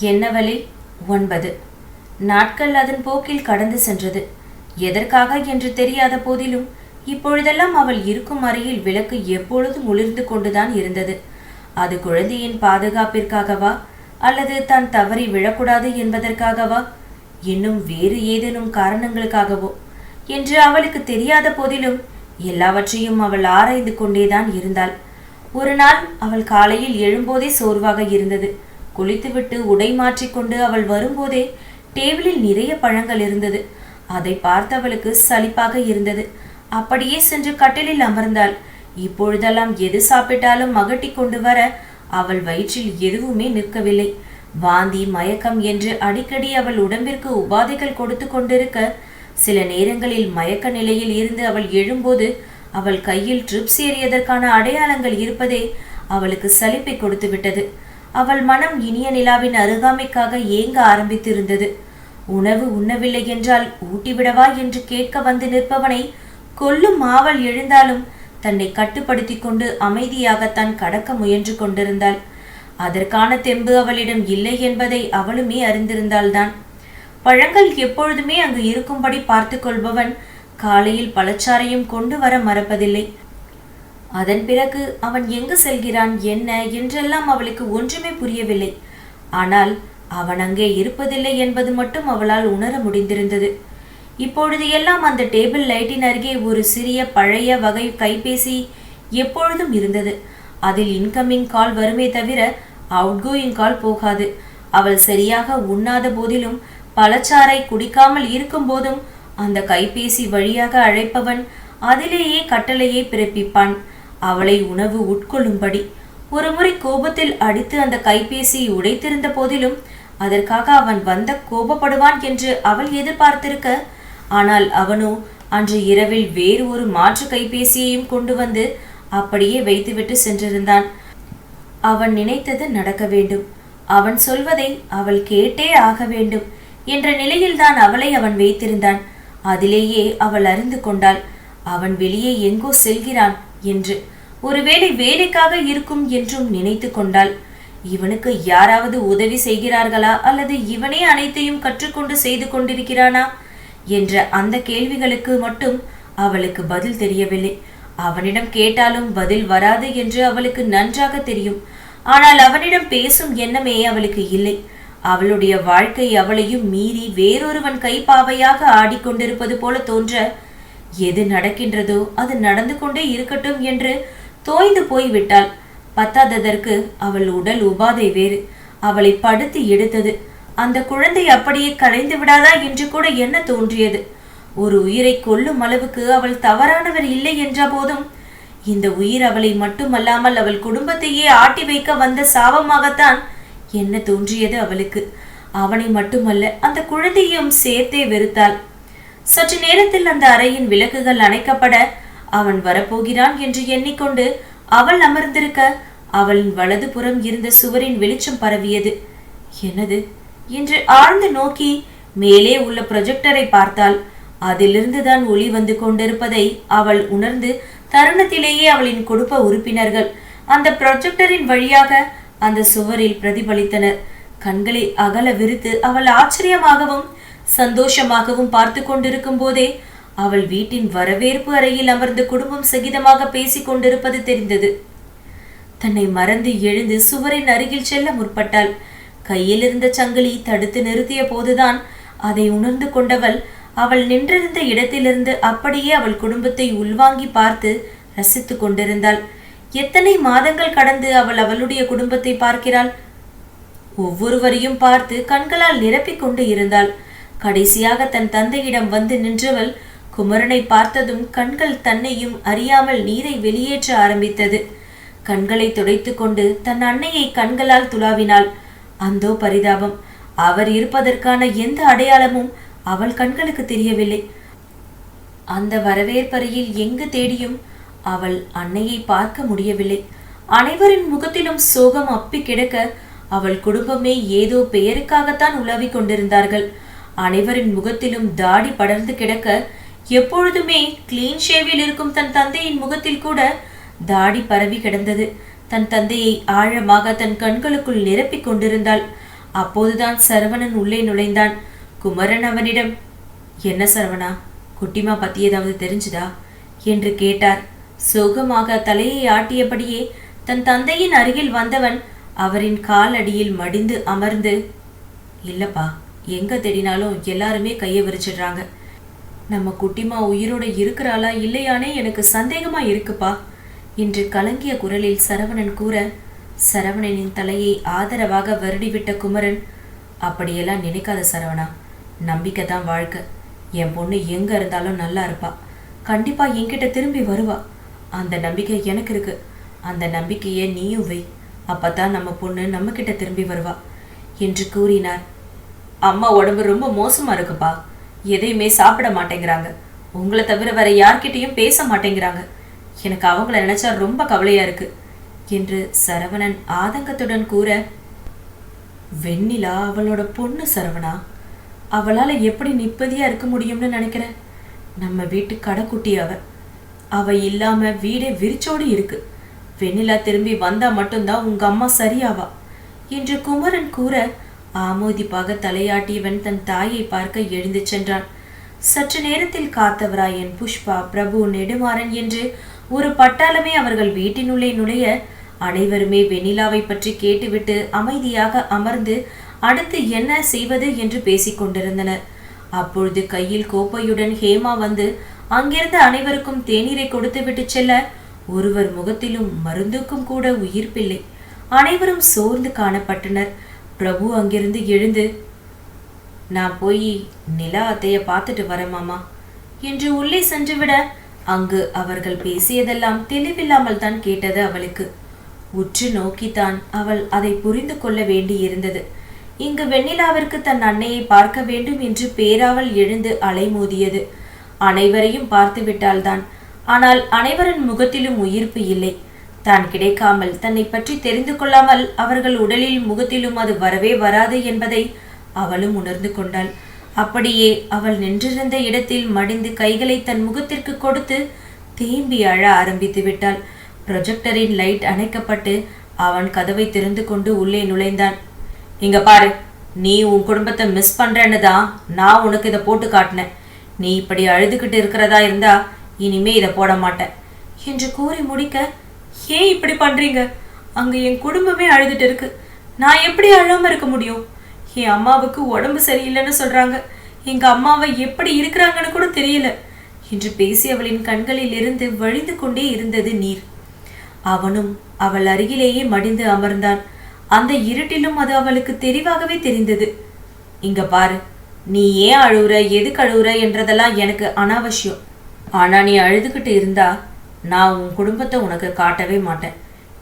என்னவழி ஒன்பது. நாட்கள் அதன் போக்கில் கடந்து சென்றது. எதற்காக என்று தெரியாத போதிலும் இப்பொழுதெல்லாம் அவள் இருக்கும் அறையில் விளக்கு எப்பொழுதும் ஒளிர்ந்து கொண்டுதான் இருந்தது. அது குழந்தையின் பாதுகாப்பிற்காகவா? அல்லது தான் தவறி விழக்கூடாது என்பதற்காகவா? இன்னும் வேறு ஏதேனும் காரணங்களுக்காகவோ? என்று அவளுக்கு தெரியாத போதிலும் எல்லாவற்றையும் அவள் ஆராய்ந்து கொண்டேதான் இருந்தாள். ஒரு நாள் அவள் காலையில் எழும்போதே சோர்வாக இருந்தது. குளித்துவிட்டு உடை மாற்றிக்கொண்டு அவள் வரும்போதே டேபிளில் நிறைய பழங்கள் இருந்தது. அதை பார்த்தவளுக்கு சலிப்பாக இருந்தது. அப்படியே சென்று கட்டிலில் அமர்ந்தாள். இப்பொழுதெல்லாம் எது சாப்பிட்டாலும் மகட்டி கொண்டு வர அவள் வயிற்றில் எதுவுமே நிற்கவில்லை. வாந்தி மயக்கம் என்று அடிக்கடி அவள் உடம்பிற்கு உபாதைகள் கொடுத்து கொண்டிருக்க சில நேரங்களில் மயக்க நிலையில் இருந்து அவள் எழும்போது அவள் கையில் ட்ரிப்ஸ் ஏறியதற்கான அடையாளங்கள் இருப்பதே அவளுக்கு சலிப்பை கொடுத்து விட்டது அவள் மனம் இனிய நிலாவின் அருகாமைக்காக ஏங்க ஆரம்பித்திருந்தது. உணவு உண்ணவில்லை என்றால் ஊட்டிவிடவா என்று கேட்க வந்து நிற்பவனை கொல்லும் ஆவல் எழுந்தாலும் தன்னை கட்டுப்படுத்தி கொண்டு அமைதியாகத்தான் கடக்க முயன்று கொண்டிருந்தாள். அதற்கான தெம்பு அவளிடம் இல்லை என்பதை அவளுமே அறிந்திருந்தாள்தான். பழங்கள் எப்பொழுதுமே அங்கு இருக்கும்படி பார்த்து கொள்பவன் காலையில் பழச்சாறையும் கொண்டு வர மறப்பதில்லை. அதன் பிறகு அவன் எங்கு செல்கிறான் என்ன என்றெல்லாம் அவளுக்கு ஒன்றுமே புரியவில்லை. ஆனால் அவன் அங்கே இருப்பதில்லை என்பது மட்டும் அவளால் உணர முடிந்திருந்தது. இப்பொழுது எல்லாம் அந்த டேபிள் லைட்டின் அருகே ஒரு சிறிய பழைய வகை கைபேசி எப்பொழுதும் இருந்தது. அதில் இன்கமிங் கால் வருமே தவிர அவுட்கோயிங் கால் போகாது. அவள் சரியாக உண்ணாத போதிலும் பழச்சாறை குடிக்காமல் இருக்கும் போதும் அந்த கைபேசி வழியாக அழைப்பவன் அதிலேயே கட்டளையை பிறப்பிப்பான். அவளை உணவு உட்கொள்ளும்படி ஒருமுறை கோபத்தில் அடித்து அந்த கைபேசியை உடைத்திருந்த போதிலும் அதற்காக அவன் வந்த கோபப்படுவான் என்று அவள் எதிர்பார்த்திருக்க ஆனால் அவனோ அன்று இரவில் வேறு ஒரு மாற்று கைபேசியையும் கொண்டு வந்து அப்படியே வைத்துவிட்டு சென்றிருந்தான். அவன் நினைத்தது நடக்க வேண்டும். அவன் சொல்வதை அவள் கேட்டே ஆக வேண்டும் என்ற நிலையில்தான் அவளை அவன் வைத்திருந்தான். அதிலேயே அவள் அறிந்து கொண்டாள். அவன் வெளியே எங்கோ செல்கிறான். என்று. ஒருவேளை வேலைக்காக இருக்கும் என்றும் நினைத்து கொண்டாள். இவனுக்கு யாராவது உதவி செய்கிறார்களா அல்லது இவனே அனைத்தையும் கற்றுக்கொண்டு செய்து கொண்டிருக்கிறானா என்ற அந்த கேள்விகளுக்கு மட்டும் அவளுக்கு பதில் தெரியவில்லை. அவனிடம் கேட்டாலும் பதில் வராது என்று அவளுக்கு நன்றாக தெரியும். ஆனால் அவனிடம் பேசும் எண்ணமே அவளுக்கு இல்லை. அவளுடைய வாழ்க்கை அவளையும் மீறி வேறொருவன் கைப்பாவையாக ஆடிக்கொண்டிருப்பது போல தோன்ற எது நடக்கின்றதோ அது நடந்து கொண்டே இருக்கட்டும் என்று தோய்ந்து போய்விட்டாள். பத்தாததற்கு அவள் உடல் உபாதை வேறு. அவளை படுத்து எடுத்தது. அந்த குழந்தை அப்படியே கலைந்து விடாதா என்று கூட என்ன தோன்றியது? ஒரு உயிரை கொல்லும் அளவுக்கு அவள் தவறானவர் இல்லை என்ற போதும் இந்த உயிர் அவளை மட்டுமல்லாமல் அவள் குடும்பத்தையே ஆட்டி வைக்க வந்த சாபமாகத்தான் என்ன தோன்றியது அவளுக்கு. அவனை மட்டுமல்ல அந்த குழந்தையும் சேர்த்தே வெறுத்தாள். சற்று நேரத்தில் அந்த அறையின் விளக்குகள் அணைக்கப்பட அவன் வரப்போகிறான் என்று எண்ணிக்கொண்டு அவள் அமர்ந்திருக்க அவளின் வலது புறம் இருந்த சுவரின் வெளிச்சம் பரவியது. என்னது? என்று ஆழ்ந்து நோக்கி மேலே உள்ள ப்ரொஜெக்டரை பார்த்தாள். அதிலிருந்து தான் ஒளி வந்து கொண்டிருப்பதை அவள் உணர்ந்து தருணத்திலேயே அவளின் குடும்ப உறுப்பினர்கள் அந்த ப்ரொஜெக்டரின் வழியாக அந்த சுவரில் பிரதிபலித்தனர். கண்களை அகல விரித்து அவள் ஆச்சரியமாகவும் சந்தோஷமாகவும் பார்த்து கொண்டிருக்கும் போதே அவள் வீட்டின் வரவேற்பு அறையில் அமர்ந்து குடும்பம் சகிதமாக பேசிக் கொண்டிருப்பது தெரிந்தது. தன்னை மறந்து எழுந்து சுவரின் அருகில் செல்ல முற்பட்டாள். கையில் இருந்த சங்கிலி தடுத்து நிறுத்திய போதுதான் அதை உணர்ந்து கொண்டவள் அவள் நின்றிருந்த இடத்திலிருந்து அப்படியே அவள் குடும்பத்தை உள்வாங்கி பார்த்து ரசித்து கொண்டிருந்தாள். எத்தனை மாதங்கள் கடந்து அவள் அவளுடைய குடும்பத்தை பார்க்கிறாள்? ஒவ்வொருவரையும் பார்த்து கண்களால் நிரப்பிக் கொண்டு இருந்தாள். கடைசியாக தன் தந்தையிடம் வந்து நின்றவள் குமரனை பார்த்ததும் கண்கள் தன்னையும் அறியாமல் நீரை வெளியேற்ற ஆரம்பித்தது. கண்களை துடைத்து கொண்டு தன் அன்னையை கண்களால் துளாவினாள். அந்தோ பரிதாபம். அவர் இருப்பதற்கான எந்த அடையாளமும் அவள் கண்களுக்கு தெரியவில்லை. அந்த வரவேற்பறையில் எங்கு தேடியும் அவள் அன்னையை பார்க்க முடியவில்லை. அனைவரின் முகத்திலும் சோகம் அப்பி கிடக்க அவள் குடும்பமே ஏதோ பெயருக்காகத்தான் உலாவிக் கொண்டிருந்தார்கள். அனைவரின் முகத்திலும் தாடி படர்ந்து கிடக்க எப்பொழுதுமே கிளீன் ஷேவில் இருக்கும் தன் தந்தையின் முகத்தில் கூட தாடி பரவி கிடந்தது. தன் தந்தையை ஆழமாக தன் கண்களுக்குள் நிரப்பிக் கொண்டிருந்தாள். அப்போதுதான் சரவணன் உள்ளே நுழைந்தான். குமரன் அவனிடம் என்ன சரவணா குட்டிமா பத்தி ஏதாவது தெரிஞ்சுதா? என்று கேட்டார். சோகமாக தலையை ஆட்டியபடியே தன் தந்தையின் அருகில் வந்தவன் அவரின் காலடியில் மடிந்து அமர்ந்து இல்லப்பா எங்கே தேடினாலும் எல்லாருமே கையை விரிச்சிடுறாங்க. நம்ம குட்டிமா உயிரோட இருக்கிறாளா இல்லையானே எனக்கு சந்தேகமா இருக்குப்பா என்று கலங்கிய குரலில் சரவணன் கூற சரவணனின் தலையை ஆதரவாக வருடிவிட்ட குமரன் அப்படியெல்லாம் நினைக்காத சரவணா நம்பிக்கை தான் வாழ்க்கை. என் பொண்ணு எங்க இருந்தாலும் நல்லா இருப்பா. கண்டிப்பா என்கிட்ட திரும்பி வருவா. அந்த நம்பிக்கை எனக்கு இருக்கு. அந்த நம்பிக்கையை நீயும் வை. அப்பதான் நம்ம பொண்ணு நம்ம கிட்ட திரும்பி வருவா என்று கூறினார். அம்மா உடம்பு ரொம்ப மோசமா இருக்குப்பா. எதையுமே சாப்பிட மாட்டேங்கிறாங்க. உங்களை தவிர வேற யார்கிட்டயும் பேச மாட்டேங்கிறாங்க. எனக்கு அவங்கள நினைச்சா ரொம்ப கவலையா இருக்கு என்று சரவணன் ஆதங்கத்துடன் கூற வெண்ணிலா அவளோட பொண்ணு சரவணா. அவளால எப்படி நிப்பதியா இருக்க முடியும்னு நினைக்கிற? நம்ம வீட்டு கடைக்குட்டி அவ. அவ இல்லாம வீடே விரிச்சோடு இருக்கு. வெண்ணிலா திரும்பி வந்தா மட்டும்தான் உங்க அம்மா சரியாவா? என்று குமரன் கூற ஆமோதிப்பாக தலையாட்டியவன் தன் தாயை பார்க்க எழுந்து சென்றான். சற்று நேரத்தில் காத்தவராயன் புஷ்பா பிரபு நெடுமாறன் என்று ஒரு பட்டாளமே அவர்கள் வீட்டினுள்ளே நுழைய அனைவருமே வெண்ணிலாவை பற்றி கேட்டுவிட்டு அமைதியாக அமர்ந்து அடுத்து என்ன செய்வது என்று பேசிக் கொண்டிருந்தனர். அப்பொழுது கையில் கோப்பையுடன் ஹேமா வந்து அங்கிருந்து அனைவருக்கும் தேநீரை கொடுத்துவிட்டு செல்ல ஒருவர் முகத்திலும் மருந்துக்கும் கூட உயிர்ப்பில்லை. அனைவரும் சோர்ந்து காணப்பட்டனர். பிரபு அங்கிருந்து எழுந்து நான் போய் நிலா அத்தைய பார்த்துட்டு வரேன் மாமா என்று உள்ளே சென்றுவிட அங்கு அவர்கள் பேசியதெல்லாம் தெளிவில்லாமல் தான் கேட்டது அவளுக்கு. உற்று நோக்கித்தான் அவள் அதை புரிந்து கொள்ள வேண்டியிருந்தது. இங்கு வெண்ணிலாவிற்கு தன் அன்னையை பார்க்க வேண்டும் என்று பேராவல் எழுந்து அலைமோதியது. அனைவரையும் பார்த்துவிட்டால்தான். ஆனால் அனைவரின் முகத்திலும் உயிர்ப்பு இல்லை. தான் கிடைக்காமல் தன்னை பற்றி தெரிந்து கொள்ளாமல் அவர்கள் உடலில் முகத்திலும் அது வரவே வராது என்பதை அவளும் உணர்ந்து கொண்டாள். அப்படியே அவள் நின்றிருந்த இடத்தில் மடிந்து கைகளை தன் முகத்திற்கு கொடுத்து தேம்பி அழ ஆரம்பித்து விட்டாள். ப்ரொஜெக்டரின் லைட் அணைக்கப்பட்டு அவன் கதவை திறந்து கொண்டு உள்ளே நுழைந்தான். இங்க பாரு நீ உன் குடும்பத்தை மிஸ் பண்றேன்னு தான் நான் உனக்கு இதை போட்டு காட்டினேன். நீ இப்படி அழுதுகிட்டு இருக்கிறதா இருந்தா இனிமே இதை போட மாட்டேன் என்று கூறி முடிக்க ஏன் இப்படி பண்றீங்க? அங்க என் குடும்பமே அழுதுட்டு இருக்கு. நான் எப்படி அழாம இருக்க முடியும்? என் அம்மாவுக்கு உடம்பு சரியில்லைன்னு சொல்றாங்க. எங்க அம்மாவை எப்படி இருக்கிறாங்கன்னு கூட தெரியல. என்று பேசி அவளின் கண்களில் இருந்து வழிந்து கொண்டே இருந்தது நீர். அவனும் அவள் அருகிலேயே மடிந்து அமர்ந்தான். அந்த இருட்டிலும் அது அவளுக்கு தெளிவாகவே தெரிந்தது. இங்க பாரு நீ ஏன் அழுவுற எதுக்கு அழுவுற என்றதெல்லாம் எனக்கு அனாவசியம். ஆனா நீ அழுதுகிட்டு இருந்தா நான் உன் குடும்பத்தை உனக்கு காட்டவே மாட்டேன்.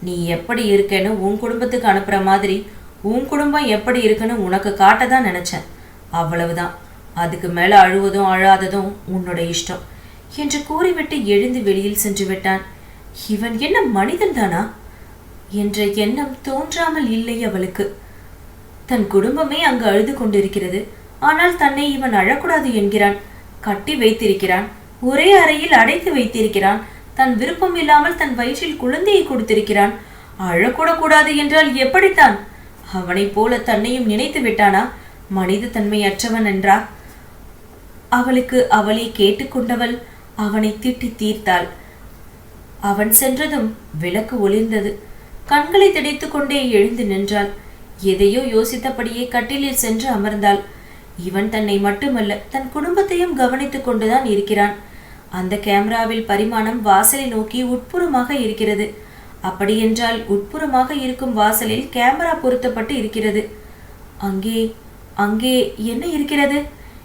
நீ எப்படி இருக்கேன்னு உன் குடும்பத்துக்கு அனுப்புற மாதிரி உன் குடும்பம் எப்படி இருக்குன்னு உனக்கு காட்ட தான் நினைச்சேன். அவ்வளவுதான். அதுக்கு மேல அழுவதும் அழாததும் உன்னோட இஷ்டம். என்று கூறிவிட்டு எழுந்து வெளியில் சென்று விட்டான். இவன் என்ன மனிதன் தானா? என்ற எண்ணம் தோன்றாமல் இல்லை அவளுக்கு. தன் குடும்பமே அங்கு அழுது கொண்டிருக்கிறது. ஆனால் தன்னை இவன் அழக்கூடாது என்கிறான். கட்டி வைத்திருக்கிறான். ஒரே அறையில் அடைத்து வைத்திருக்கிறான். தன் விருப்பம் இல்லாமல் தன் வயிற்றில் குழந்தையை கொடுத்திருக்கிறான். அழக்கூட கூடாது என்றால் எப்படித்தான்? அவனைப் போல தன்னையும் நினைத்து விட்டானா? மனித தன்மையற்றவன் என்றா? அவளுக்கு அவளை கேட்டுக்கொண்டவள் அவனை திட்டி தீர்த்தாள். அவன் சென்றதும் விளக்கு ஒளிர்ந்தது. கண்களை திடைத்துக் கொண்டே எழுந்து நின்றாள். எதையோ யோசித்தபடியே கட்டிலில் சென்று அமர்ந்தாள். இவன் தன்னை மட்டுமல்ல தன் குடும்பத்தையும் கவனித்துக் கொண்டுதான் இருக்கிறான். அந்த கேமராவில் பரிமாணம் வாசலை நோக்கி உட்புறமாக இருக்கிறது. அப்படியென்றால் உட்புறமாக இருக்கும் வாசலில் கேமரா பொருத்தப்பட்டு இருக்கிறது. அங்கே அங்கே என்ன இருக்கிறது?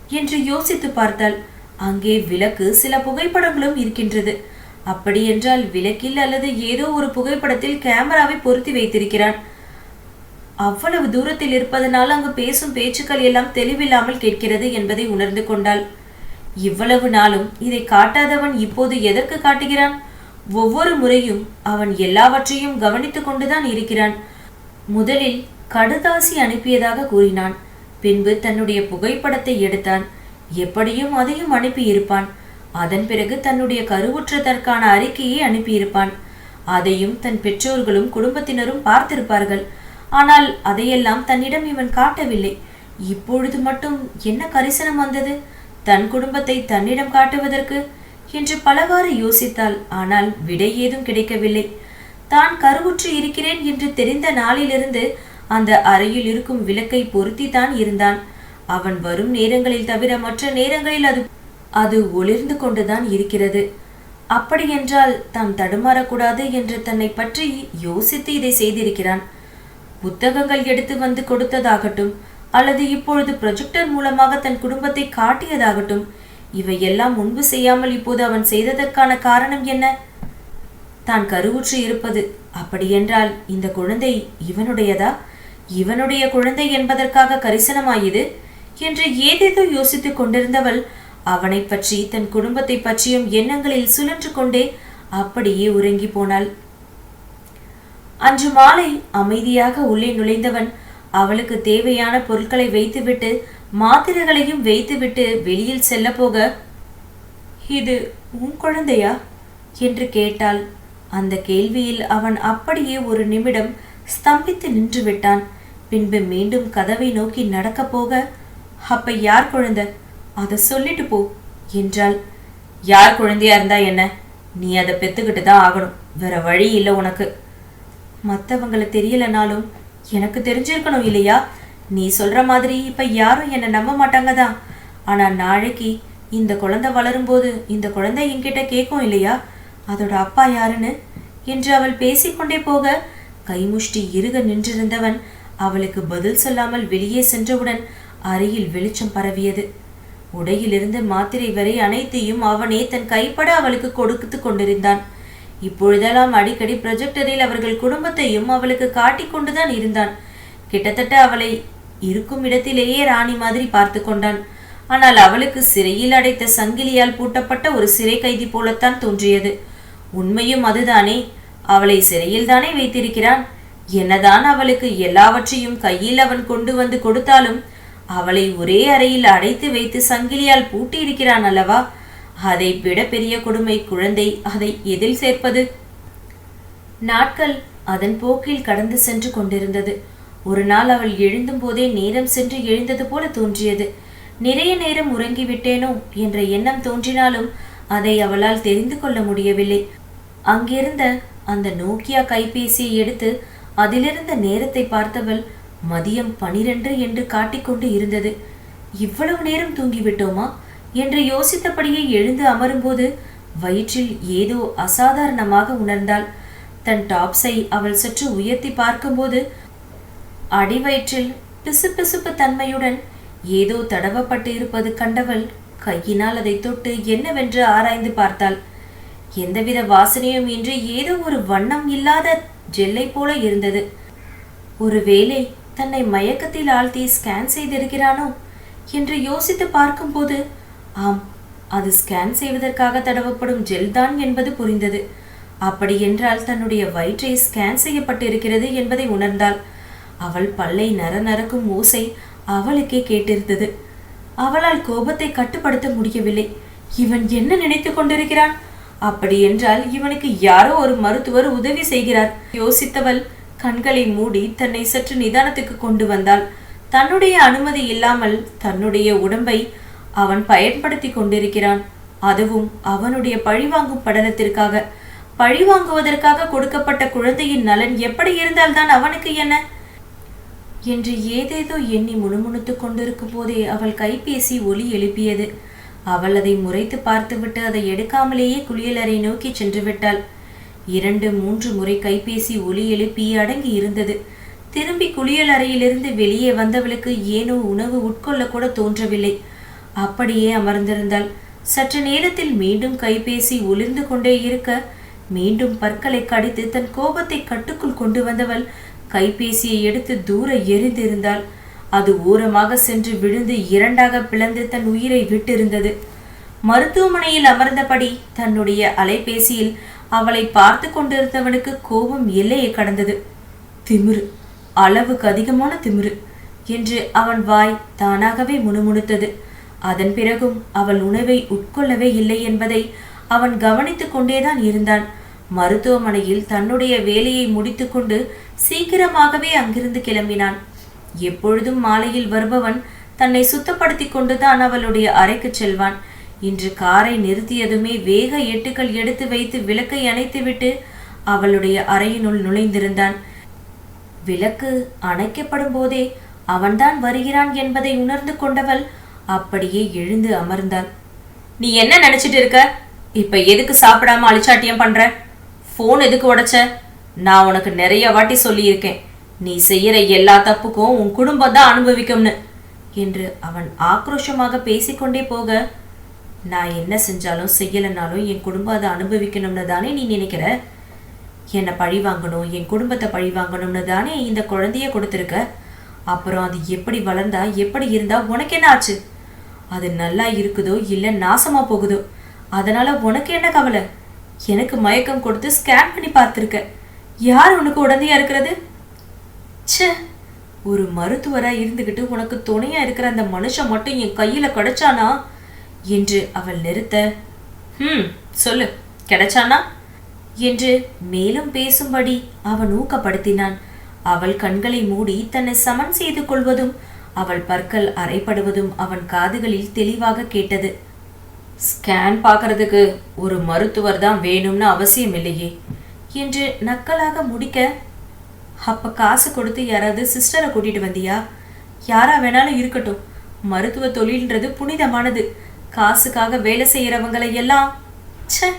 என்று யோசித்து பார்த்தால் அங்கே விளக்கு சில புகைப்படங்களும் இருக்கின்றது. அப்படியென்றால் விளக்கில் அல்லது ஏதோ ஒரு புகைப்படத்தில் கேமராவை பொருத்தி வைத்திருக்கிறான். அவ்வளவு தூரத்தில் இருப்பதனால் அங்கு பேசும் பேச்சுக்கள் எல்லாம் தெளிவில்லாமல் கேட்கிறது என்பதை உணர்ந்து கொண்டாள். இவ்வளவு நாளும் இதை காட்டாதவன் இப்போது எதற்கு காட்டுகிறான்? ஒவ்வொரு முறையும் அவன் எல்லாவற்றையும் கவனித்துக் கொண்டுதான் இருக்கிறான். முதலில் கடுதாசி அனுப்பியதாக கூறினான். பின்பு தன்னுடைய புகைப்படத்தை எடுத்தான். எப்படியும் அதையும் அனுப்பியிருப்பான். அதன் பிறகு தன்னுடைய கருவுற்றதற்கான அறிக்கையை அனுப்பியிருப்பான். அதையும் தன் பெற்றோர்களும் குடும்பத்தினரும் பார்த்திருப்பார்கள். ஆனால் அதையெல்லாம் தன்னிடம் இவன் காட்டவில்லை. இப்பொழுது மட்டும் என்ன கரிசனம் வந்தது? தன் குடும்பத்தை தன்னிடம் காட்டுவதற்கு? என்று பலவாறு யோசித்தாள். ஆனால் விடை ஏதும் கிடைக்கவில்லை. தான் கருவுற்று இருக்கிறேன் என்று தெரிந்த நாளிலிருந்து அந்த அறையில் இருக்கும் விளக்கை பொருத்தித்தான் இருந்தான். அவன் வரும் நேரங்களில் தவிர மற்ற நேரங்களில் அது அது ஒளிர்ந்து கொண்டுதான் இருக்கிறது. அப்படியென்றால் தான் தடுமாறக்கூடாது என்று தன்னை பற்றி யோசித்து இதை செய்திருக்கிறான். புத்தகங்கள் எடுத்து வந்து கொடுத்ததாகட்டும் அல்லது இப்பொழுது ப்ரொஜெக்டர் மூலமாக தன் குடும்பத்தை காட்டியதாகட்டும் இவையெல்லாம் முன்பு செய்யாமல் இப்போது அவன் செய்ததற்கான காரணம் என்ன? தான் கருவுற்று இருப்பது. அப்படியென்றால் இந்த குழந்தை இவனுடையதா? இவனுடைய குழந்தை என்பதற்காக கரிசனமாயது? என்று ஏதேதோ யோசித்துக் கொண்டிருந்தவள் அவனை பற்றி தன் குடும்பத்தை பற்றியும் எண்ணங்களில் சுழன்று கொண்டே அப்படியே உறங்கி போனாள். அன்று மாலை அமைதியாக உள்ளே நுழைந்தவன் அவளுக்கு தேவையான பொருட்களை வைத்துவிட்டு மாத்திரைகளையும் வைத்துவிட்டு வெளியில் செல்ல போக இது உன் குழந்தையா? என்று கேட்டாள். அந்த கேள்வியில் அவன் அப்படியே ஒரு நிமிடம் ஸ்தம்பித்து நின்று விட்டான் பின்பு மீண்டும் கதவை நோக்கி நடக்கப் போக அப்ப யார் குழந்தை? அதை சொல்லிட்டு போ என்றாள். யார் குழந்தையா இருந்தா என்ன? நீ அதை பெத்துக்கிட்டு தான் ஆகணும். வேற வழி இல்லை உனக்கு. மற்றவங்களை தெரியலனாலும் எனக்கு தெரிஞ்சிருக்கணும் இல்லையா? நீ சொல்ற மாதிரி இப்ப யாரும் என்னை நம்ப மாட்டாங்க தான். ஆனா நாளைக்கு இந்த குழந்தை வளரும்போது இந்த குழந்தை என்கிட்ட கேட்கும் இல்லையா? அதோட அப்பா யாருன்னு? என்று அவள் பேசிக்கொண்டே போக கைமுஷ்டி இருக நின்றிருந்தவன் அவளுக்கு பதில் சொல்லாமல் வெளியே சென்றவுடன் அறையில் வெளிச்சம் பரவியது. உடையிலிருந்து மாத்திரை வரை அனைத்தையும் அவனே தன் கைப்பட அவளுக்கு கொடுத்து கொண்டிருந்தான். இப்பொழுதெல்லாம் அடிக்கடி ப்ரொஜெக்டரில் அவர்கள் குடும்பத்தையும் அவளுக்கு காட்டிக் கொண்டுதான் இருந்தான். கிட்டத்தட்ட அவளை இருக்கும் இடத்திலேயே ராணி மாதிரி பார்த்து கொண்டான். ஆனால் அவளுக்கு சிறையில் அடைத்த சங்கிலியால் பூட்டப்பட்ட ஒரு சிறை கைதி போலத்தான் தோன்றியது. உண்மையும் அதுதானே அவளை சிறையில் தானே வைத்திருக்கிறான்? என்னதான் அவளுக்கு எல்லாவற்றையும் கையில் அவன் கொண்டு வந்து கொடுத்தாலும் அவளை ஒரே அறையில் அடைத்து வைத்து சங்கிலியால் பூட்டியிருக்கிறான் அல்லவா? அதை விட பெரிய கொடுமை குழந்தை அதை எதில் சேர்ப்பது? நாட்கள் அதன் போக்கில் கடந்து சென்று கொண்டிருந்தது. ஒரு நாள் அவள் எழுந்தும் போதே நேரம் சென்று எழுந்தது போல தோன்றியது. நிறைய நேரம் உறங்கிவிட்டேனோ என்ற எண்ணம் தோன்றினாலும் அதை அவளால் தெரிந்து கொள்ள முடியவில்லை. அங்கிருந்த அந்த நோக்கியா கைபேசியை எடுத்து அதிலிருந்த நேரத்தை பார்த்தவள் மதியம் பனிரெண்டு என்று காட்டிக்கொண்டு இருந்தது. இவ்வளவு நேரம் தூங்கிவிட்டோமா? என்று யோசித்தபடியே எழுந்து அமரும்போது வயிற்றில் ஏதோ அசாதாரணமாக உணர்ந்தாள். தன் டாப்ஸை அவள் சற்று உயர்த்தி பார்க்கும்போது அடிவயிற்றில் பிசுபிசுப்பு தன்மையுடன் ஏதோ தடவப்பட்டு இருப்பது கண்டவள் கையினால் அதை தொட்டு என்னவென்று ஆராய்ந்து பார்த்தாள். எந்தவித வாசனையும் இன்றி ஏதோ ஒரு வண்ணம் இல்லாத ஜெல்லை போல இருந்தது. ஒருவேளை தன்னை மயக்கத்தில் ஆழ்த்தி ஸ்கேன் செய்திருக்கிறானோ என்று யோசித்து பார்க்கும்போது ஆம் அது ஸ்கேன் செய்வதற்காக தடவப்படும் ஜெல் தான் என்பது புரிந்தது. அப்படியென்றால் தன்னுடைய வயிற்றை ஸ்கேன் செய்யப்பட்டிருக்கிறது என்பதை உணர்ந்தாள். அவள் பல்லை நர நரக்கும் ஓசை அவளுக்கே கேட்டிருந்தது. அவளால் கோபத்தை கட்டுப்படுத்த முடியவில்லை. இவன் என்ன நினைத்துக் கொண்டிருக்கிறான்? அப்படி என்றால் இவனுக்கு யாரோ ஒரு மருத்துவர் உதவி செய்கிறார். யோசித்தவள் கண்களை மூடி தன்னை சற்று நிதானத்துக்கு கொண்டு வந்தாள். தன்னுடைய அனுமதி இல்லாமல் தன்னுடைய உடம்பை அவன் பயன்படுத்தி கொண்டிருக்கிறான். அதுவும் அவனுடைய பழிவாங்கும் படலத்திற்காக. பழிவாங்குவதற்காக கொடுக்கப்பட்ட குழந்தையின் நலன் எப்படி இருந்தால்தான் அவனுக்கு என்ன? என்று ஏதேதோ எண்ணி முணுமுணுத்துக் கொண்டிருக்கும் போதே அவள் கைபேசி ஒலி எழுப்பியது. அவள் அதை முறைத்து பார்த்துவிட்டு அதை எடுக்காமலேயே குளியலறை நோக்கி சென்று விட்டாள். இரண்டு மூன்று முறை கைபேசி ஒலி எழுப்பி அடங்கி இருந்தது. திரும்பி குளியலறையிலிருந்து வெளியே வந்தவளுக்கு ஏனோ உணவு உட்கொள்ள கூட தோன்றவில்லை. அப்படியே அமர்ந்திருந்தாள். சற்று நேரத்தில் மீண்டும் கைபேசி ஒளிர்ந்து கொண்டே இருக்க மீண்டும் பற்களை கடித்து தன் கோபத்தை கட்டுக்குள் கொண்டு வந்தவள் கைபேசியை எடுத்து தூர எரிந்திருந்தாள் அது ஓரமாக சென்று விழுந்து இரண்டாக பிளந்து தன் உயிரை விட்டிருந்தது. மருத்துவமனையில் அமர்ந்தபடி தன்னுடைய அலைபேசியில் அவளை பார்த்து கொண்டிருந்தவனுக்கு கோபம் எல்லையை கடந்தது. திமிரு அளவுக்கு அதிகமான திமிரு என்று அவன் வாய் தானாகவே முணுமுணுத்தது. அதன் பிறகும் அவள் உணவை உட்கொள்ளவே இல்லை என்பதை அவன் கவனித்து கொண்டேதான் இருந்தான். மருத்துவமனையில் தன்னுடைய வேலையை முடித்துக்கொண்டு சீக்கிரமாகவே அங்கிருந்து கிளம்பினான். எப்பொழுதும் மாலையில் வருபவன் தன்னை சுத்தப்படுத்தி கொண்டுதான் அவளுடைய அறைக்கு செல்வான். இன்று காரை நிறுத்தியதுமே வேக எட்டுக்கள் எடுத்து வைத்து விளக்கை அணைத்துவிட்டு அவளுடைய அறையினுள் நுழைந்திருந்தான். விளக்கு அணைக்கப்படும் போதே அவன்தான் வருகிறான் என்பதை உணர்ந்து கொண்டவள் அப்படியே எழுந்து அமர்ந்தாள் நீ என்ன நினைச்சிட்டு இருக்க? இப்ப எதுக்கு சாப்பிடாம அழிச்சாட்டியம் பண்ற? ஃபோன் எதுக்கு உடைச்ச? நான் உனக்கு நிறைய வாட்டி சொல்லியிருக்கேன். நீ செய்யற எல்லா தப்புக்கும் உன் குடும்பம் தான் அனுபவிக்கும்னு என்று அவன் ஆக்ரோஷமாக பேசிக்கொண்டே போக நான் என்ன செஞ்சாலும் செய்யலைனாலும் என் குடும்பம் அதை அனுபவிக்கணும்னு தானே நீ நினைக்கிற? என்னை பழி வாங்கணும் என் குடும்பத்தை பழி வாங்கணும்னு தானே இந்த குழந்தைய கொடுத்துருக்க? அப்புறம் அது எப்படி வளர்ந்தா எப்படி இருந்தா உனக்கு என்ன ஆச்சு? அது நல்லா இருக்குதோ இல்லை நாசமா போகுதோ? அதனால உனக்கு என்ன கவலை? எனக்கு மயக்கம் கொடுத்து ஸ்கேன் பண்ணி பார்த்துருக்க. யார் உனக்கு உடந்தையா இருக்கிறது? ச்சே ஒரு மருத்துவராக இருந்துக்கிட்டு உனக்கு துணையாக இருக்கிற அந்த மனுஷன் மட்டும் என் கையில் கிடைச்சானா? என்று அவள் நிறுத்த ம் சொல்லு கிடைச்சானா? என்று மேலும் பேசும்படி அவன் ஊக்கப்படுத்தினான். அவள் கண்களை மூடி தன்னை சமன் செய்து கொள்வதும் அவள் பற்கள் அரைப்படுவதும் அவன் காதுகளில் தெளிவாக கேட்டது. ஸ்கேன் பார்க்கறதுக்கு ஒரு மருத்துவர் தான் வேணும்னு அவசியம் இல்லையே என்று நக்கலாக முடிக்க அப்ப காசு கொடுத்து யாராவது சிஸ்டரை கூட்டிட்டு வந்தியா? யாரா வேணாலும் இருக்கட்டும். மருத்துவ தொழில்ன்றது புனிதமானது. காசுக்காக வேலை செய்யறவங்களை எல்லாம் ச்சே!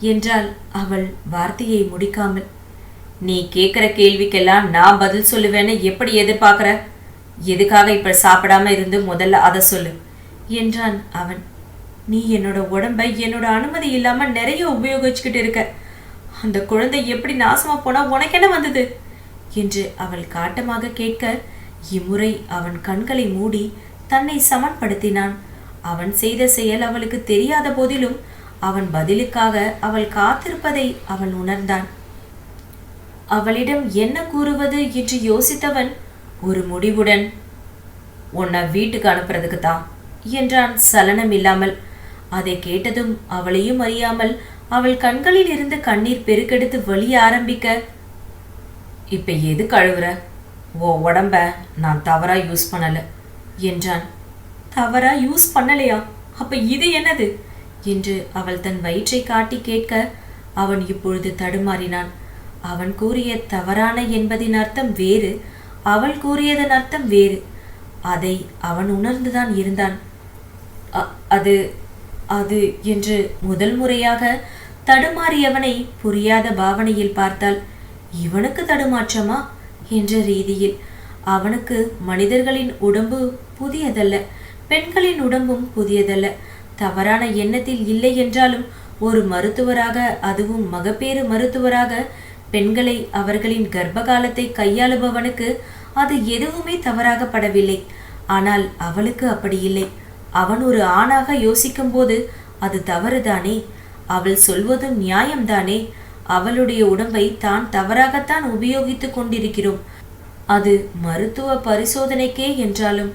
என்றாள் அவள் வார்த்தையை முடிக்காமல். நீ கேட்குற கேள்விக்கெல்லாம் நான் பதில் சொல்லுவேன்னு எப்படி எதிர்பார்க்குற? எதுக்காக இப்ப சாப்பிடாம இருந்து முதல்ல அதை சொல்லு என்றான் அவன். நீ என்னோட உடம்பை என்னோட அனுமதி இல்லாம நிறைய உபயோகிச்சுக்கிட்டு இருக்க. அந்த குழந்தை எப்படி நாசமா போனா உனக்கு என்ன வந்தது? என்று அவள் காட்டமாக கேட்க இம்முறை அவன் கண்களை மூடி தன்னை சமன்படுத்தினான். அவன் செய்த செயல் அவளுக்கு தெரியாத போதிலும் அவன் பதிலுக்காக அவள் காத்திருப்பதை அவன் உணர்ந்தான். அவளிடம் என்ன கூறுவது என்று யோசித்தவன் ஒரு முடிவுடன் உன்னை வீட்டுக்கு அனுப்புறதுக்கு தான் என்றான் சலனம் இல்லாமல் அதை கேட்டதும் அவளையும் அறியாமல் அவள் கண்களில் இருந்து கண்ணீர் பெருக்கெடுத்து வழிய ஆரம்பிக்க இப்ப எது கழுவுற ஓ உடம்ப நான் தவறா யூஸ் பண்ணல என்றான். தவறா யூஸ் பண்ணலையா? அப்ப இது என்னது? என்று அவள் தன் வயிற்றை காட்டி கேட்க அவன் இப்பொழுது தடுமாறினான். அவன் கூறிய தவறான என்பதின் அர்த்தம் வேறு அவள் கூறியதன் அர்த்தம் வேறு. அதை அவன் உணர்ந்துதான் இருந்தான். "அ- அது அது என்று முதல் முறையாக தடுமாறியவனை புரியாத பாவனையில் பார்த்தால் இவனுக்கு தடுமாற்றமா? என்ற ரீதியில். அவனுக்கு மனிதர்களின் உடம்பு புதியதல்ல. பெண்களின் உடம்பும் புதியதல்ல. தவறான எண்ணத்தில் இல்லை என்றாலும் ஒரு மருத்துவராக அதுவும் மகப்பேறு மருத்துவராக பெண்களை அவர்களின் கர்ப்ப காலத்தை கையாளுபவனுக்கு அது எதுவுமே தவறாக படவில்லை ஆனால் அவளுக்கு அப்படி இல்லை. அவன் ஒரு ஆணாக யோசிக்கும்போது அது தவறுதானே? அவள் சொல்வதும் நியாயம்தானே? அவளுடைய உடம்பை தான் தவறாகத்தான் உபயோகித்துக் கொண்டிருக்கிறோம். அது மருத்துவ பரிசோதனைக்கே என்றாலும்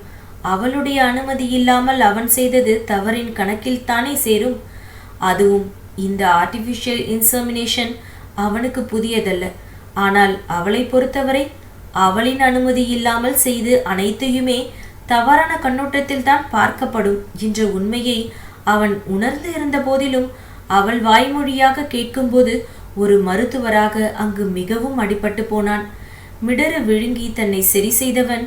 அவளுடைய அனுமதி இல்லாமல் அவன் செய்தது தவறின் கணக்கில் தானே சேரும்? அதுவும் இந்த ஆர்டிஃபிஷியல் இன்சமினேஷன் அவனுக்கு புதியதல்ல. ஆனால் அவளை பொறுத்தவரை அவளின் அனுமதி இல்லாமல் செய்து அனைத்தையுமே தவறான கண்ணோட்டத்தில் தான் பார்க்கப்படும் என்ற உண்மையை அவன் உணர்ந்து இருந்த போதிலும் அவள் வாய்மொழியாக கேட்கும்போது ஒரு மருத்துவராக அங்கு மிகவும் அடிபட்டு போனான். மிடர விழுங்கி தன்னை சரி செய்தவன்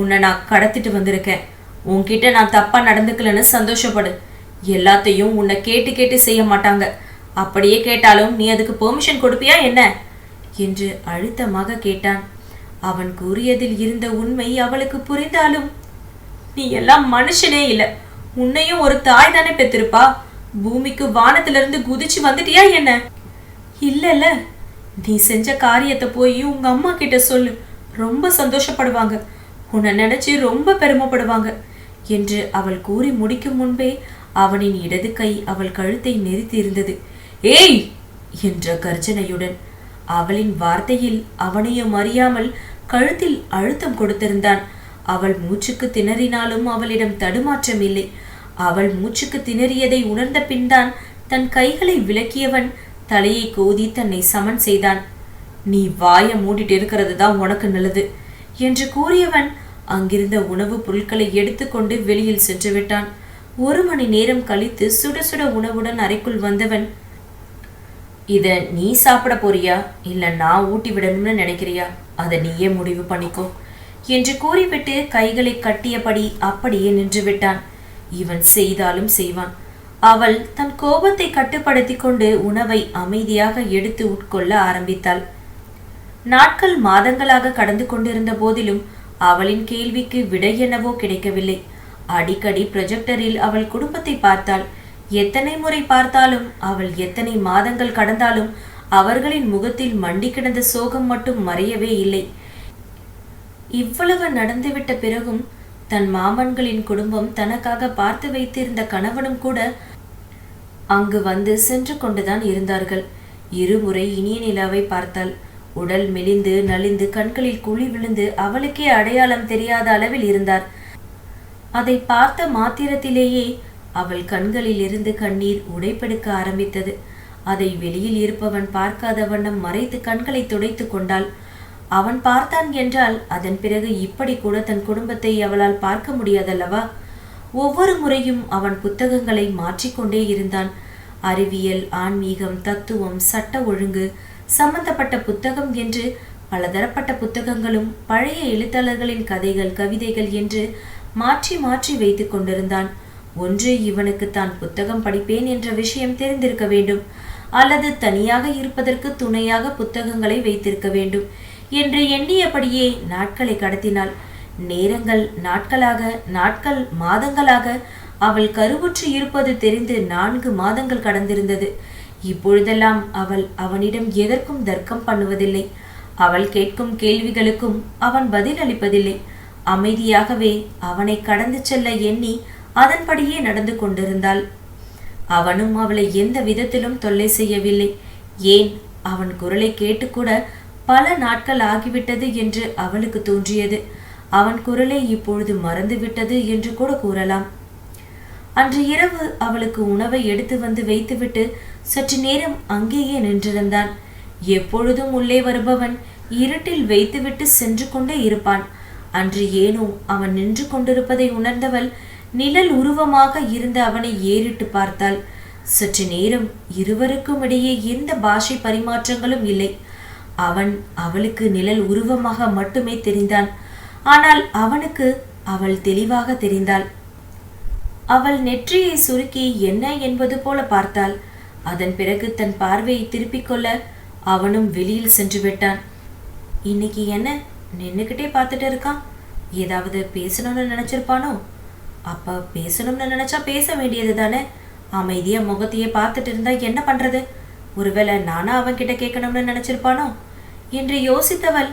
உன்னை நான் கடத்திட்டு வந்திருக்கேன் உன்கிட்ட நான் தப்பா நடந்துக்கலன்னு சந்தோஷப்படு. எல்லாத்தையும் உன்னை கேட்டு கேட்டு செய்ய மாட்டாங்க. அப்படியே கேட்டாலும் நீ அதுக்கு பெர்மிஷன் கொடுப்பியா என்ன? என்று அழுத்தமாக கேட்டான். அவன் கூறியதில் இருந்த உண்மை அவளுக்கு புரிந்தாலும் நீ எல்லாம் மனுஷனே இல்லை. உன்னையும் ஒரு தாய் தானே பெத்திருப்பா பூமிக்கு வானத்திலிருந்து குதிச்சு வந்துட்டியா என்ன? இல்லைல்ல. நீ செஞ்ச காரியத்தை போய் உங்க அம்மா கிட்ட சொல்லு. ரொம்ப சந்தோஷப்படுவாங்க. உன்னை நினைச்சு ரொம்ப பெருமைப்படுவாங்க என்று அவள் கூறி முடிக்கும் முன்பே அவனின் இடது கை அவள் கழுத்தை நெறித்திருந்தது இருந்தது ஏய்! என்ற கர்ஜனையுடன் அவளின் வார்த்தையில் அவனையும் அறியாமல் கழுத்தில் அழுத்தம் கொடுத்திருந்தான். அவள் மூச்சுக்கு திணறினாலும் அவளிடம் தடுமாற்றம் இல்லை. அவள் மூச்சுக்கு திணறியதை உணர்ந்த பின்தான் தன் கைகளை விலக்கியவன் தலையை கோதி தன்னை சமன் செய்தான். நீ வாய மூடிட்டு இருக்கிறது தான் உனக்கு நல்லது என்று கூறியவன் அங்கிருந்த உணவுப் பொருட்களை எடுத்துக்கொண்டு வெளியில் சென்று விட்டான். ஒரு மணி நேரம் கழித்து சுட சுட உணவுடன் அறைக்குள் வந்தவன் இதை நீ சாப்பிட போறியா? இல்லை நான் ஊட்டி விடணும்னு நினைக்கிறியா? அதை நீயே முடிவு பண்ணிக்கோ. என்று கூறிவிட்டு கைகளை கட்டியபடி அப்படியே நின்று விட்டான். இவன் செய்தாலும் செய்வான். அவள் தன் கோபத்தை கட்டுப்படுத்தி கொண்டு உணவை அமைதியாக எடுத்து உட்கொள்ள ஆரம்பித்தாள். நாட்கள் மாதங்களாக கடந்து கொண்டிருந்த போதிலும் அவளின் கேள்விக்கு விடை என்னவோ கிடைக்கவில்லை. அடிக்கடி ப்ரொஜெக்டரில் அவள் குடும்பத்தை பார்த்தாள். எத்தனை முறை பார்த்தாலும் அவள் எத்தனை மாதங்கள் கடந்தாலும் அவர்களின் முகத்தில் மண்டி கிடந்த சோகம் மட்டும் மறையவே இல்லை. இவ்வளவு நடந்துவிட்ட பிறகும் தன் மாமன்களின் குடும்பம் தனக்காக பார்த்து வைத்திருந்த கணவனும் கூட அங்கு வந்து சென்று கொண்டுதான் இருந்தார்கள். இருமுறை இனிய நிலாவை பார்த்தாள். உடல் மெலிந்து நலிந்து கண்களில் குழி விழுந்து அவளுக்கே அடையாளம் தெரியாத அளவில் இருந்தார். அதை பார்த்த மாத்திரத்திலேயே அவள் கண்களில் இருந்து கண்ணீர் உடைப்பெடுக்க ஆரம்பித்தது. அதை வெளியில் இருப்பவன் பார்க்காத வண்ணம் மறைத்து கண்களை துடைத்து கொண்டாள். அவன் பார்த்தான் என்றால் அதன் பிறகு இப்படி கூட தன் குடும்பத்தை அவளால் பார்க்க முடியாதல்லவா? ஒவ்வொரு முறையும் அவன் புத்தகங்களை மாற்றிக்கொண்டே இருந்தான். அறிவியல் ஆன்மீகம் தத்துவம் சட்ட ஒழுங்கு சம்பந்தப்பட்ட புத்தகம் என்று பலதரப்பட்ட புத்தகங்களும் பழைய எழுத்தாளர்களின் கதைகள் கவிதைகள் என்று மாற்றி மாற்றி வைத்து கொண்டிருந்தான். ஒன்று இவனுக்கு தான் புத்தகம் படிப்பேன் என்ற விஷயம் தெரிந்திருக்க வேண்டும். அல்லது தனியாக இருப்பதற்கு துணையாக புத்தகங்களை வைத்திருக்க வேண்டும் என்று எண்ணியபடியே நாட்களை கடத்தினாள். நேரங்கள் நாட்களாக நாட்கள் மாதங்களாக அவள் கருவுற்று இருப்பது தெரிந்து நான்கு மாதங்கள் கடந்திருந்தது. இப்பொழுதெல்லாம் அவள் அவனிடம் எதற்கும் தர்க்கம் பண்ணுவதில்லை. அவள் கேட்கும் கேள்விகளுக்கும் அவன் பதில் அளிப்பதில்லை அமைதியாகவே அவனை கடந்து செல்ல எண்ணி அதன்படியே நடந்து கொண்டிருந்தாள். அவனும் அவளை எந்த விதத்திலும் தொல்லை செய்யவில்லை. ஏன்? அவன் குரலை கேட்டுக்கூட பல நாட்கள் ஆகிவிட்டது என்று அவளுக்கு தோன்றியது. அவன் குரலை இப்பொழுது மறந்துவிட்டது என்று கூட கூறலாம். அன்று இரவு அவளுக்கு உணவை எடுத்து வந்து வைத்துவிட்டு சற்று நேரம் அங்கேயே நின்றிருந்தான். எப்பொழுதும் உள்ளே வருபவன் இருட்டில் வைத்துவிட்டு சென்று கொண்டே இருப்பான். அன்று ஏனோ அவன் நின்று கொண்டிருப்பதை உணர்ந்தவள் நிழல் உருவமாக இருந்த அவனை ஏறிட்டு பார்த்தாள். சற்று நேரம் இருவருக்கும் இடையே எந்த பாஷை பரிமாற்றங்களும் இல்லை. அவன் அவளுக்கு நிழல் உருவமாக மட்டுமே தெரிந்தான். ஆனால் அவனுக்கு அவள் தெளிவாக தெரிந்தாள். அவள் நெற்றியை சுருக்கி என்ன என்பது போல பார்த்தாள். அதன் பிறகு தன் பார்வையை திருப்பிக் கொள்ள அவனும் வெளியில் சென்று விட்டான். இன்னைக்கு என்ன? நின்னுக்கிட்டே பார்த்துட்டு இருக்கான்? ஏதாவது பேசணும்னு நினைச்சிருப்பானோ? அப்போ பேசணும்னு நினச்சா பேச வேண்டியது தானே அமைதியாக முகத்தையே பார்த்துட்டு இருந்தா என்ன பண்றது? ஒருவேளை நானா அவன் கிட்ட கேட்கணும்னு நினச்சிருப்பானோ? என்று யோசித்தவள்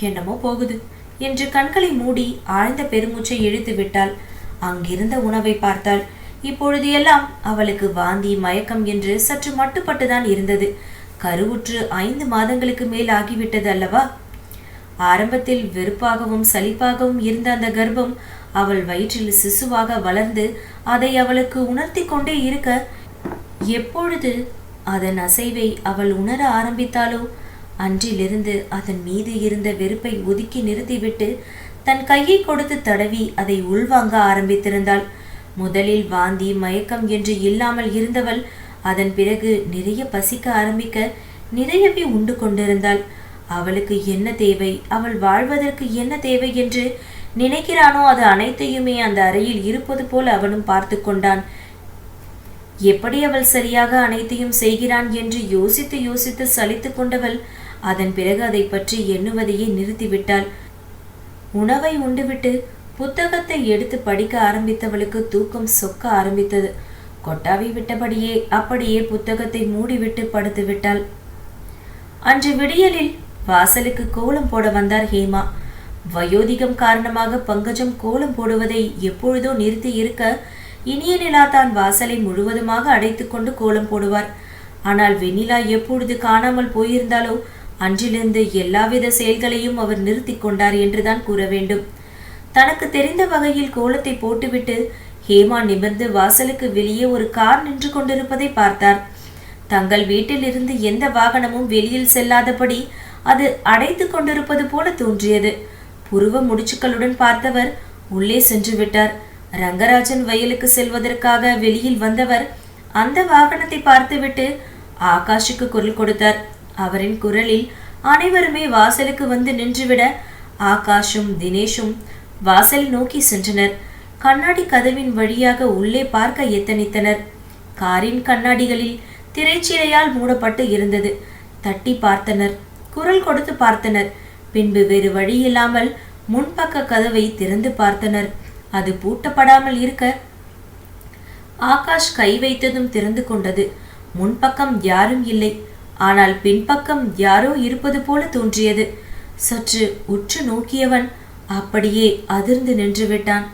என்னமோ போகுது என்று கண்களை மூடி ஆழ்ந்த பெருமூச்சை இழுத்து விட்டாள். அங்கிருந்த உணவை பார்த்தாள். இப்பொழுது எல்லாம் அவளுக்கு வாந்தி மயக்கம் என்று சற்று மட்டுப்பட்டுதான் இருந்தது. கருவுற்று ஐந்து மாதங்களுக்கு மேல் ஆகிவிட்டது அல்லவா? ஆரம்பத்தில் வெறுப்பாகவும் சலிப்பாகவும் இருந்த அந்த கர்ப்பம் அவள் வயிற்றில் சிசுவாக வளர்ந்து அதை அவளுக்கு உணர்த்தி கொண்டே இருக்க எப்பொழுது அதன் அசைவை அவள் உணர ஆரம்பித்தாளோ அன்றிலிருந்து அதன் மீது இருந்த வெறுப்பை ஒதுக்கி நிறுத்திவிட்டு தன் கையை கொடுத்து தடவி அதை உள்வாங்க ஆரம்பித்திருந்தாள். முதலில் வாந்தி மயக்கம் என்று இல்லாமல் இருந்தவள் அதன் பிறகு நிறைய பசிக்க ஆரம்பிக்க நிறையவே உண்டு கொண்டிருந்தாள். அவளுக்கு என்ன தேவை? அவள் வாழ்வதற்கு என்ன தேவை என்று நினைக்கிறானோ அது அனைத்தையுமே அந்த அறையில் இருப்பது போல் அவனும் பார்த்து கொண்டான். எப்படி அவள் சரியாக அனைத்தையும் செய்கிறான் என்று யோசித்து யோசித்து சலித்து கொண்டவள் அதன் பிறகு அதை பற்றி எண்ணுவதையே நிறுத்திவிட்டாள். உணவை உண்டுவிட்டு புத்தகத்தை எடுத்து படிக்க ஆரம்பித்தவளுக்கு தூக்கம் சொக்க ஆரம்பித்தது. கொட்டாவி விட்டபடியே அப்படியே புத்தகத்தை மூடிவிட்டு படுத்துவிட்டாள். அன்று விடியலில் வாசலுக்கு கோலம் போட வந்தார் ஹேமா. வயோதிகம் காரணமாக பங்கஜம் கோலம் போடுவதை எப்பொழுதோ நிறுத்தி இருக்க இனிய நிலா தான் வாசலை முழுவதுமாக அடைத்துக்கொண்டு கோலம் போடுவார். ஆனால் வெண்ணிலா எப்பொழுது காணாமல் போயிருந்தாலோ அன்றிலிருந்து எல்லாவித செயல்களையும் அவர் நிறுத்தி கொண்டார் என்றுதான் கூற வேண்டும். தனக்கு தெரிந்த வகையில் கோலத்தை போட்டுவிட்டு ஹேமா நிமிர்ந்து வாசலுக்கு வெளியே ஒரு கார் நின்று கொண்டிருப்பதை பார்த்தார். தங்கள் வீட்டில் இருந்து எந்த வாகனமும் வெளியில் செல்லாதபடி அது அடைத்து கொண்டிருப்பது போல தோன்றியது. புருவ முடிச்சுக்களுடன் பார்த்தவர் உள்ளே சென்று விட்டார். ரங்கராஜன் வயலுக்கு செல்வதற்காக வெளியில் வந்தவர் அந்த வாகனத்தை பார்த்துவிட்டு ஆகாஷுக்கு குரல் கொடுத்தார். அவரின் குரலில் அனைவருமே வாசலுக்கு வந்து நின்றுவிட ஆகாஷும் தினேஷும் வாசல் நோக்கி சென்றனர். கண்ணாடி கதவின் வழியாக உள்ளே பார்க்க எத்தனித்தனர். காரின் கண்ணாடிகளில் திரைச்சீலையால் மூடப்பட்டு இருந்தது. தட்டி பார்த்தனர். குரல் கொடுத்து பார்த்தனர். பின்பு வேறு வழியில்லாமல் முன்பக்க கதவை திறந்து பார்த்தனர். அது பூட்டப்படாமல் இருக்க ஆகாஷ் கை வைத்ததும் திறந்து கொண்டது. முன்பக்கம் யாரும் இல்லை. ஆனால் பின்பக்கம் யாரோ இருப்பது போல தோன்றியது. சற்று உற்று நோக்கியவன் அப்படியே அதிர்ந்து நின்றுவிட்டான்